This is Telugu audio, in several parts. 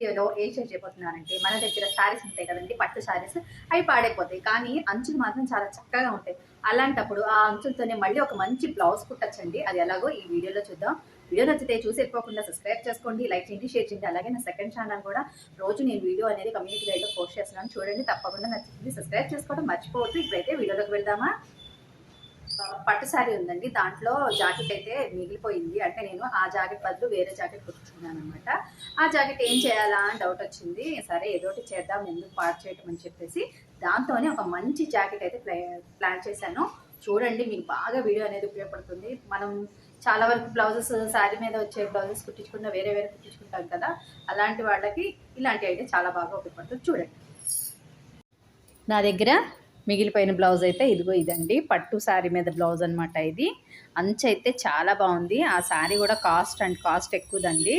వీడియోలో ఏం చేయబోతున్నానంటే మన దగ్గర శారీస్ ఉంటాయి కదండి పట్టు శారీస్ అవి పాడైపోతాయి. కానీ అంచులు మాత్రం చాలా చక్కగా ఉంటాయి. అలాంటప్పుడు ఆ అంచులతోనే మళ్ళీ ఒక మంచి బ్లౌజ్ కుట్టచ్చండి. అది ఎలాగో ఈ వీడియోలో చూద్దాం. వీడియో నచ్చితే చూసి వెళ్ళిపోకుండా సబ్స్క్రైబ్ చేసుకోండి లైక్ చేయండి షేర్ చేయండి. అలాగే నా సెకండ్ ఛానల్ కూడా రోజు నేను వీడియో అనేది కమ్యూనిటీ గైడ్లో పోస్ట్ చేస్తున్నాను. చూడండి తప్పకుండా నచ్చింది సబ్స్క్రైబ్ చేసుకోవడం మర్చిపోవద్దు. ఇప్పుడైతే వీడియోలోకి వెళ్దామా? పట్టు శారీ ఉందండి. దాంట్లో జాకెట్ అయితే మిగిలిపోయింది. అంటే నేను ఆ జాకెట్ బదులు వేరే జాకెట్ కుట్టుకున్నాను అనమాట ఆ జాకెట్ ఏం చేయాలా అని డౌట్ వచ్చింది. సరే ఏదో ఒకటి చేద్దాం ఎందుకు పాడు చేయటం అని చెప్పేసి దాంతోనే ఒక మంచి జాకెట్ అయితే ప్లాన్ చేశాను. చూడండి మీకు బాగా వీడియో అనేది ఉపయోగపడుతుంది. మనం చాలా వరకు బ్లౌజెస్ శారీ మీద వచ్చే బ్లౌజెస్ కుట్టించుకున్న వేరే వేరే కుట్టించుకుంటాం కదా. అలాంటి వాళ్ళకి ఇలాంటి అయితే చాలా బాగా ఉపయోగపడుతుంది. చూడండి. నా దగ్గర మిగిలిపోయిన బ్లౌజ్ అయితే ఇదిగో ఇదండి. పట్టు శారీ మీద బ్లౌజ్ అనమాట ఇది. అంచు అయితే చాలా బాగుంది. ఆ శారీ కూడా కాస్ట్ అండ్ కాస్ట్ ఎక్కువదండి.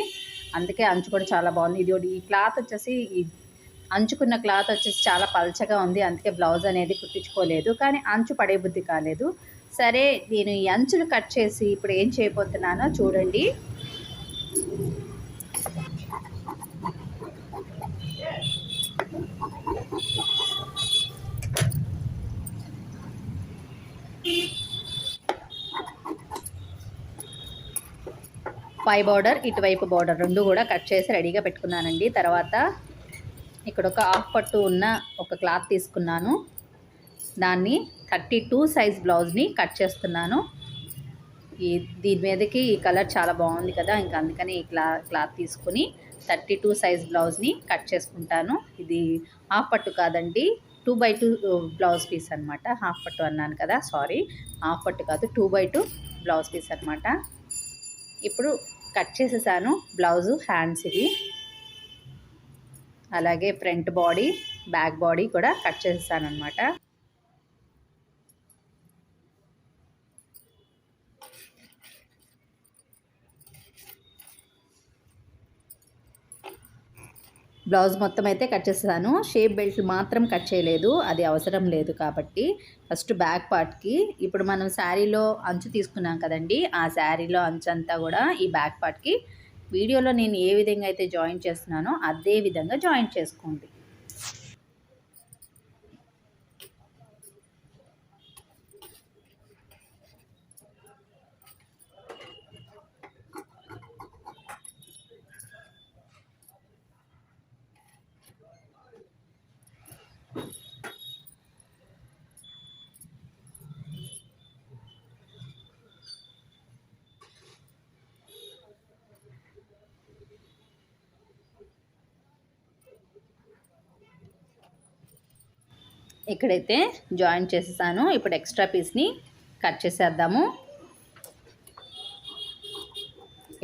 అందుకే అంచు కూడా చాలా బాగుంది. ఇది ఈ క్లాత్ వచ్చేసి అంచుకున్న క్లాత్ వచ్చేసి చాలా పల్చగా ఉంది. అందుకే బ్లౌజ్ అనేది కుట్టించుకోలేదు. కానీ అంచు పడే బుద్ధి కాలేదు. సరే నేను ఈ అంచులు కట్ చేసి ఇప్పుడు ఏం చేయబోతున్నానో చూడండి. పై బార్డర్ ఇటువైపు బార్డర్ రెండు కూడా కట్ చేసి రెడీగా పెట్టుకున్నానండి. తర్వాత ఇక్కడ ఒక హాఫ్ పట్టు ఉన్న ఒక క్లాత్ తీసుకున్నాను. దాన్ని థర్టీ టూ సైజ్ బ్లౌజ్ని కట్ చేస్తున్నాను. ఈ దీని మీదకి ఈ కలర్ చాలా బాగుంది కదా ఇంకా అందుకని ఈ క్లా క్లాత్ తీసుకుని థర్టీ టూ సైజ్ బ్లౌజ్ని కట్ చేసుకుంటాను. ఇది హాఫ్ పట్టు కాదండి. Two by two blouse piece అనమాట హాఫ్ పట్టు అన్నాను కదా సారీ. హాఫ్ పట్టు కాదు two by two blouse piece అనమాట ఇప్పుడు కట్ చేసేసాను బ్లౌజు హ్యాండ్స్ ఇవి. అలాగే ఫ్రంట్ బాడీ బ్యాక్ బాడీ కూడా కట్ చేసేసాను అనమాట బ్లౌజ్ మొత్తం అయితే కట్ చేస్తాను షేప్ బెల్ట్ మాత్రం కట్ చేయలేదు. అది అవసరం లేదు కాబట్టి ఫస్ట్ బ్యాక్ పార్ట్కి ఇప్పుడు మనం శారీలో అంచు తీసుకున్నాం కదండి. ఆ శారీలో అంచు అంతా కూడా ఈ బ్యాక్ పార్ట్కి వీడియోలో నేను ఏ విధంగా అయితే జాయిన్ చేస్తున్నానో అదే విధంగా జాయిన్ చేసుకోండి. ఇక్కడైతే జాయిన్ చేసేసాను. ఇప్పుడు ఎక్స్ట్రా పీస్ని కట్ చేసేద్దాము.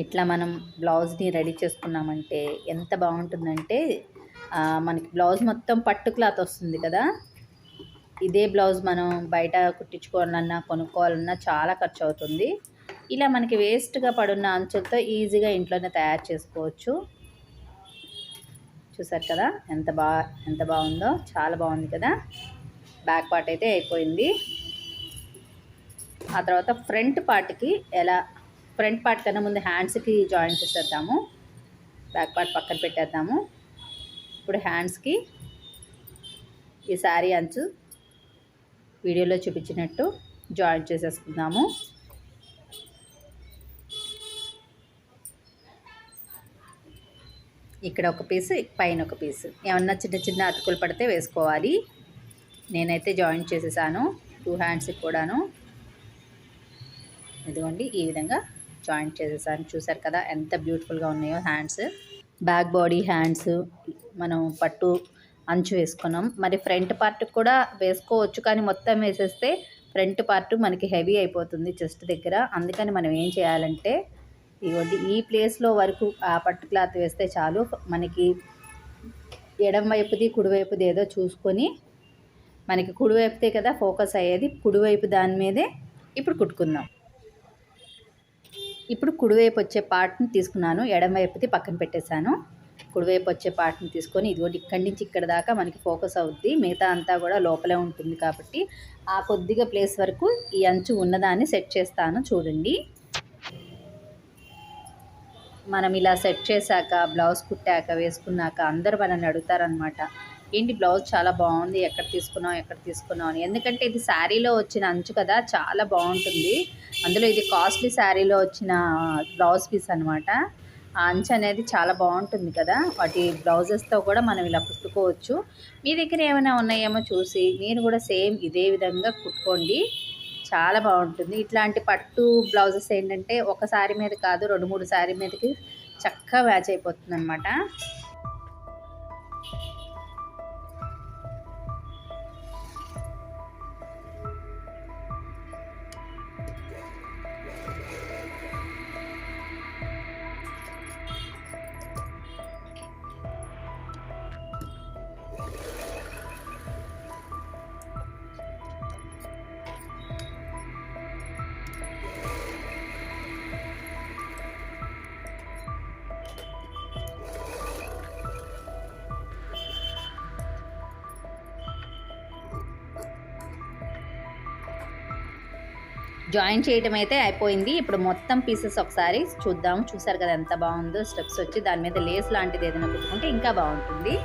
ఇట్లా మనం బ్లౌజ్ని రెడీ చేసుకున్నామంటే ఎంత బాగుంటుందంటే మనకి బ్లౌజ్ మొత్తం పట్టు క్లాత్ వస్తుంది కదా. ఇదే బ్లౌజ్ మనం బయట కుట్టించుకోవాలన్నా కొనుక్కోవాలన్నా చాలా ఖర్చు అవుతుంది ఇలా మనకి వేస్ట్గా పడున్న అంచులతో ఈజీగా ఇంట్లోనే తయారు చేసుకోవచ్చు. చూసారు కదా ఎంత బా ఎంత బాగుందో చాలా బాగుంది కదా. బ్యాక్ పార్ట్ అయితే అయిపోయింది. ఆ తర్వాత ఫ్రంట్ పార్ట్కి ఎలా ఫ్రంట్ పార్ట్ కన్నా ముందు హ్యాండ్స్కి జాయిన్ చేసేద్దాము. బ్యాక్ పార్ట్ పక్కన పెట్టేద్దాము. ఇప్పుడు హ్యాండ్స్కి ఈ శారీ అంచు వీడియోలో చూపించినట్టు జాయిన్ చేసేసుకుందాము. ఇక్కడ ఒక పీస్ పైన ఒక పీస్. ఏమన్నా చిన్న చిన్న అతుకులు పడితే వేసుకోవాలి. నేనైతే జాయిన్ చేసేసాను. టూ హ్యాండ్స్కి కూడాను. ఇదిగోండి ఈ విధంగా జాయింట్ చేసేసాను. చూసారు కదా ఎంత బ్యూటిఫుల్గా ఉన్నాయో హ్యాండ్స్ బ్యాక్ బాడీ హ్యాండ్స్ మనం పట్టు అంచు వేసుకున్నాం. మరి ఫ్రంట్ పార్ట్ కూడా వేసుకోవచ్చు కానీ మొత్తం వేసేస్తే ఫ్రంట్ పార్ట్ మనకి హెవీ అయిపోతుంది చెస్ట్ దగ్గర. అందుకని మనం ఏం చేయాలంటే ఇదిగోండి ఈ ప్లేస్లో వరకు ఆ పట్టు క్లాత్ వేస్తే చాలు. మనకి ఎడం వైపుది కుడివైపుది ఏదో చూసుకొని మనకి కుడివైపుతే కదా ఫోకస్ అయ్యేది కుడివైపు దాని మీదే ఇప్పుడు కుట్టుకుందాం. ఇప్పుడు కుడివైపు వచ్చే పార్ట్ని తీసుకున్నాను ఎడమవైపుది పక్కన పెట్టేశాను. కుడివైపు వచ్చే పార్ట్ని తీసుకొని ఇదిగోండి ఇక్కడి నుంచి ఇక్కడ దాకా మనకి ఫోకస్ అవుద్ది. మిగతా అంతా కూడా లోపలే ఉంటుంది కాబట్టి ఆ కొద్దిగా ప్లేస్ వరకు ఈ అంచు ఉన్నదాన్ని సెట్ చేస్తాను చూడండి. మనం ఇలా సెట్ చేశాక బ్లౌజ్ కుట్టాక వేసుకున్నాక అందరూ మనల్ని అడుగుతారనమాట ఏంటి బ్లౌజ్ చాలా బాగుంది ఎక్కడ తీసుకున్నావు ఎక్కడ తీసుకున్నావు అని. ఎందుకంటే ఇది శారీలో వచ్చిన అంచు కదా చాలా బాగుంటుంది. అందులో ఇది కాస్ట్లీ శారీలో వచ్చిన బ్లౌజ్ పీస్ అనమాట ఆ అంచు అనేది చాలా బాగుంటుంది కదా. వాటి బ్లౌజెస్తో కూడా మనం ఇలా కుట్టుకోవచ్చు. మీ దగ్గర ఏమైనా ఉన్నాయేమో చూసి మీరు కూడా సేమ్ ఇదే విధంగా కుట్టుకోండి. చాలా బాగుంటుంది. ఇట్లాంటి పట్టు బ్లౌజెస్ ఏంటంటే ఒక శారీ మీద కాదు రెండు మూడు శారీ మీదకి చక్కగా మ్యాచ్ అయిపోతుంది అనమాట జాయిన్ చేయటం అయితే అయిపోయింది. ఇప్పుడు మొత్తం పీసెస్ ఒకసారి చూద్దాం. చూసారు కదా ఎంత బాగుందో స్టెప్స్ వచ్చి దాని మీద లేస్ లాంటిది ఏదైనా కుట్టుకుంటే ఇంకా బాగుంటుంది.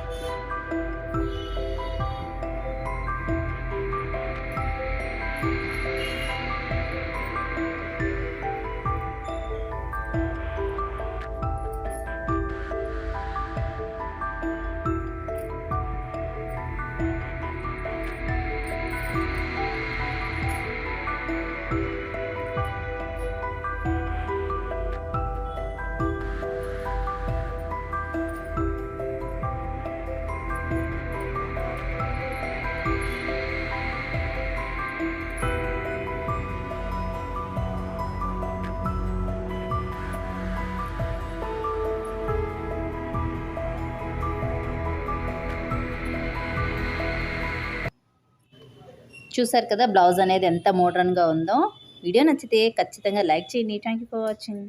చూసారు కదా బ్లౌజ్ అనేది ఎంత మోడ్రన్గా ఉందో. వీడియో నచ్చితే ఖచ్చితంగా లైక్ చేయండి. Thank you for watching